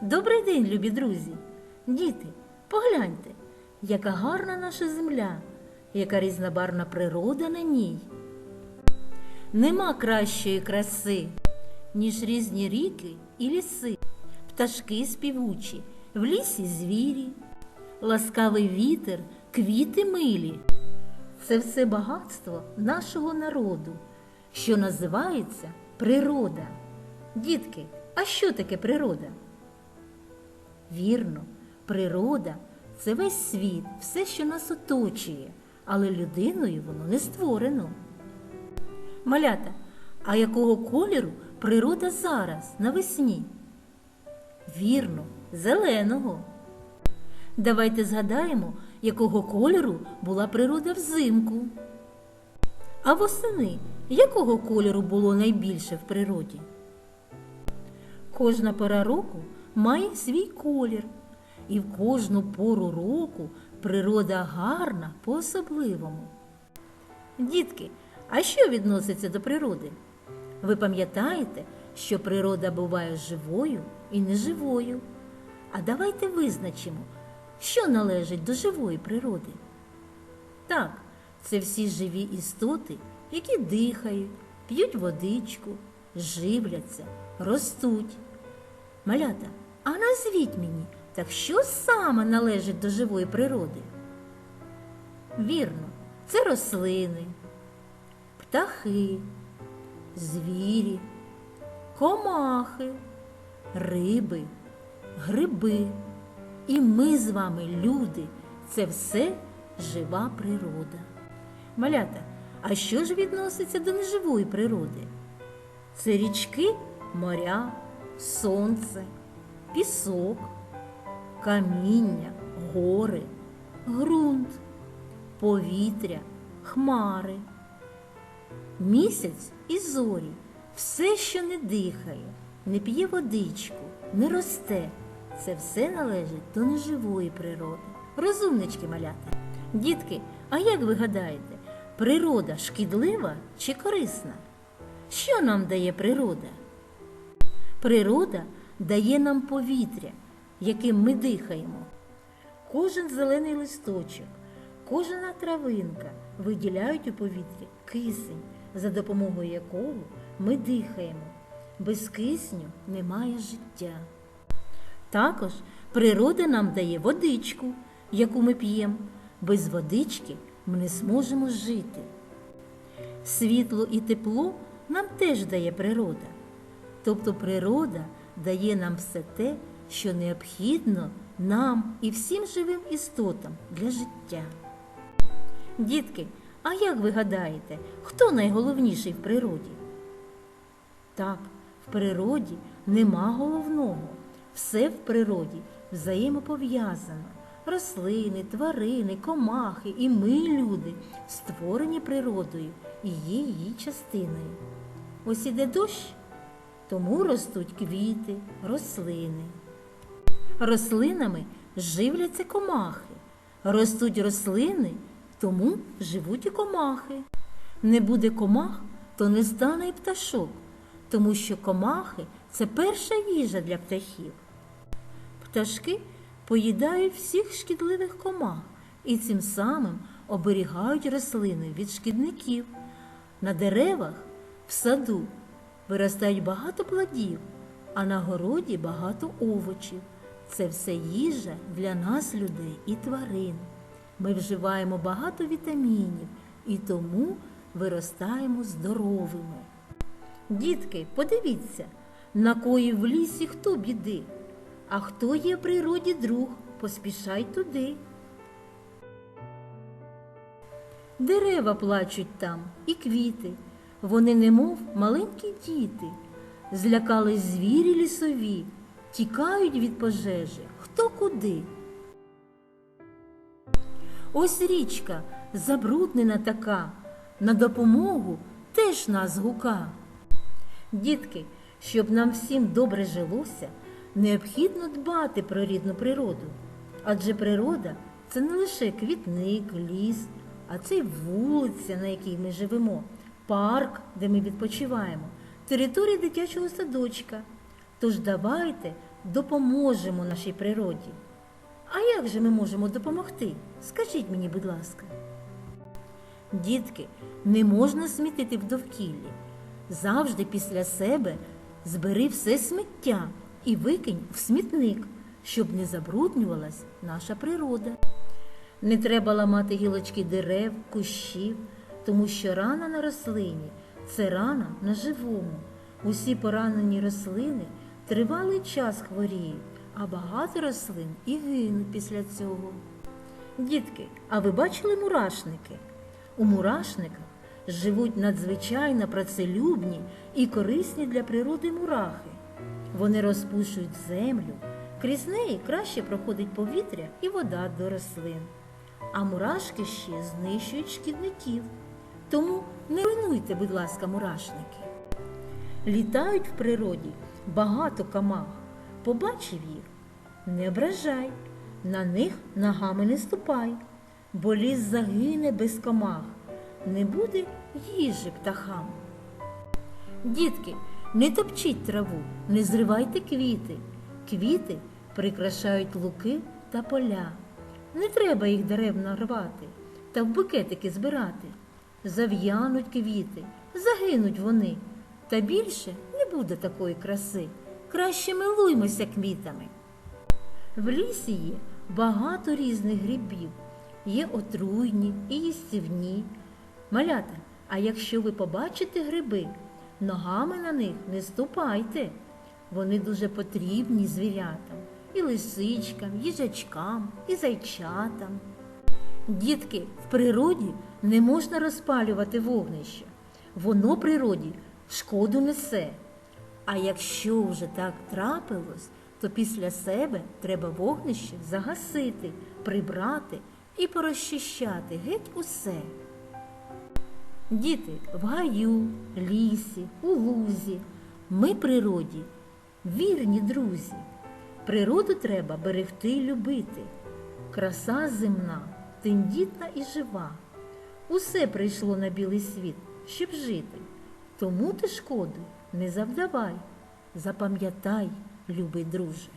Добрий день, любі друзі! Діти, погляньте, яка гарна наша земля, яка різнобарна природа на ній. Нема кращої краси, ніж різні ріки і ліси, пташки співучі, в лісі звірі, ласкавий вітер, квіти милі. Це все багатство нашого народу, що називається природа. Дітки, а що таке природа? Вірно, природа це весь світ, все, що нас оточує, але людиною воно не створено. Малята, а якого кольору природа зараз навесні? Вірно, зеленого. Давайте згадаємо, якого кольору була природа взимку. А восени якого кольору було найбільше в природі? Кожна пора року має свій колір, і в кожну пору року природа гарна по-особливому. Дітки, а що відноситься до природи? Ви пам'ятаєте, що природа буває живою і неживою? А давайте визначимо, що належить до живої природи. Так, це всі живі істоти, які дихають, п'ють водичку, живляться, ростуть. Малята, а назвіть мені, так що саме належить до живої природи? Вірно, це рослини, птахи, звірі, комахи, риби, гриби. І ми з вами, люди, це все жива природа. Малята, а що ж відноситься до неживої природи? Це річки, моря, сонце, пісок, каміння, гори, ґрунт, повітря, хмари, місяць і зорі, все, що не дихає, не п'є водичку, не росте. Це все належить до неживої природи. Розумнички малята. Дітки, а як ви гадаєте, природа шкідлива чи корисна? Що нам дає природа? Природа дає нам повітря, яким ми дихаємо. Кожен зелений листочок, кожна травинка виділяють у повітрі кисень, за допомогою якого ми дихаємо. Без кисню немає життя. Також природа нам дає водичку, яку ми п'ємо. Без водички ми не зможемо жити. Світло і тепло нам теж дає природа. Тобто природа дає нам все те, що необхідно нам і всім живим істотам для життя. Дітки, а як ви гадаєте, хто найголовніший в природі? Так, в природі нема головного. Все в природі взаємопов'язано. Рослини, тварини, комахи і ми, люди, створені природою і є її частиною. Ось іде дощ, тому ростуть квіти, рослини. Рослинами живляться комахи. Ростуть рослини, тому живуть і комахи. Не буде комах, то не стане і пташок, тому що комахи це перша їжа для птахів. Пташки поїдають всіх шкідливих комах і цим самим оберігають рослини від шкідників. На деревах в саду виростають багато плодів, а на городі багато овочів. Це все їжа для нас, людей і тварин. Ми вживаємо багато вітамінів і тому виростаємо здоровими. Дітки, подивіться, на кої в лісі хто біди, а хто є природі друг, поспішай туди. Дерева плачуть там і квіти, вони немов маленькі діти, злякались звірі лісові, тікають від пожежі хто куди. Ось річка забруднена така, на допомогу теж нас гука. Дітки, щоб нам всім добре жилося, необхідно дбати про рідну природу. Адже природа це не лише квітник, ліс, а це й вулиця, на якій ми живемо, парк, де ми відпочиваємо, територія дитячого садочка. Тож давайте допоможемо нашій природі. А як же ми можемо допомогти? Скажіть мені, будь ласка. Дітки, не можна смітити в довкіллі. Завжди після себе збери все сміття і викинь в смітник, щоб не забруднювалась наша природа. Не треба ламати гілочки дерев, кущів, тому що рана на рослині це рана на живому. Усі поранені рослини тривалий час хворіють, а багато рослин і гинуть після цього. Дітки, а ви бачили мурашники? У мурашниках живуть надзвичайно працелюбні і корисні для природи мурахи. Вони розпушують землю, крізь неї краще проходить повітря і вода до рослин. А мурашки ще знищують шкідників. Тому не руйнуйте, будь ласка, мурашники. Літають в природі багато камах. Побачив їх, не ображай, на них ногами не ступай, бо ліс загине без комах, не буде їжі птахам. Дітки, не топчіть траву, не зривайте квіти. Квіти прикрашають луки та поля. Не треба їх деревно рвати та в букетики збирати. Зав'януть квіти, загинуть вони, та більше не буде такої краси. Краще милуймося квітами. В лісі є багато різних грибів, є отруйні і їстівні. Малята, а якщо ви побачите гриби, ногами на них не ступайте. Вони дуже потрібні звірятам, і лисичкам, їжачкам, і зайчатам. Дітки, в природі не можна розпалювати вогнище. Воно природі шкоду несе. А якщо вже так трапилось, то після себе треба вогнище загасити, прибрати і порозчищати геть усе. Діти в гаю, лісі, у лузі. Ми природі, вірні друзі. Природу треба берегти й любити. Краса земна, тендітна і жива. Усе прийшло на білий світ, щоб жити. Тому ти шкоди не завдавай. Запам'ятай, любий друже.